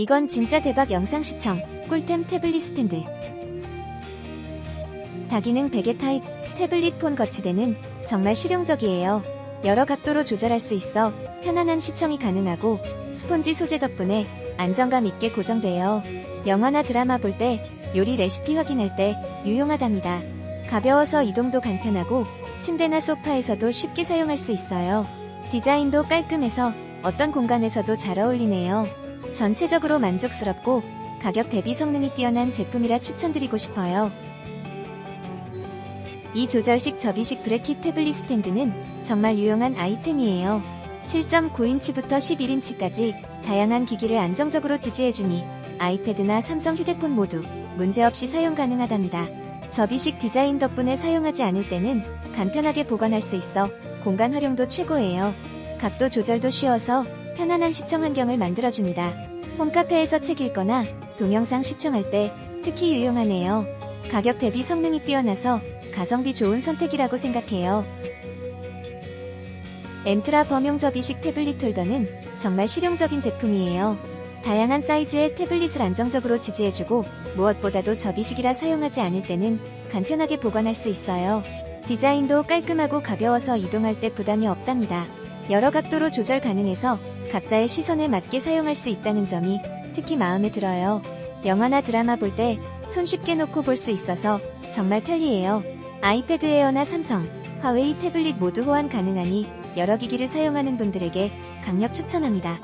이건 진짜 대박 영상 시청, 꿀템 태블릿 스탠드. 다기능 베개 타입 태블릿 폰 거치대는 정말 실용적이에요. 여러 각도로 조절할 수 있어 편안한 시청이 가능하고 스폰지 소재 덕분에 안정감 있게 고정돼요. 영화나 드라마 볼 때, 요리 레시피 확인할 때 유용하답니다. 가벼워서 이동도 간편하고 침대나 소파에서도 쉽게 사용할 수 있어요. 디자인도 깔끔해서 어떤 공간에서도 잘 어울리네요. 전체적으로 만족스럽고 가격 대비 성능이 뛰어난 제품이라 추천드리고 싶어요. 이 조절식 접이식 브레킷 태블릿 스탠드는 정말 유용한 아이템이에요. 7.9인치부터 11인치까지 다양한 기기를 안정적으로 지지해주니 아이패드나 삼성 휴대폰 모두 문제없이 사용 가능하답니다. 접이식 디자인 덕분에 사용하지 않을 때는 간편하게 보관할 수 있어 공간 활용도 최고예요. 각도 조절도 쉬워서 편안한 시청 환경을 만들어줍니다. 홈카페에서 책 읽거나 동영상 시청할 때 특히 유용하네요. 가격 대비 성능이 뛰어나서 가성비 좋은 선택이라고 생각해요. 엠트라 범용 접이식 태블릿 홀더는 정말 실용적인 제품이에요. 다양한 사이즈의 태블릿을 안정적으로 지지해주고 무엇보다도 접이식이라 사용하지 않을 때는 간편하게 보관할 수 있어요. 디자인도 깔끔하고 가벼워서 이동할 때 부담이 없답니다. 여러 각도로 조절 가능해서 각자의 시선에 맞게 사용할 수 있다는 점이 특히 마음에 들어요. 영화나 드라마 볼 때 손쉽게 놓고 볼 수 있어서 정말 편리해요. 아이패드 에어나 삼성, 화웨이 태블릿 모두 호환 가능하니 여러 기기를 사용하는 분들에게 강력 추천합니다.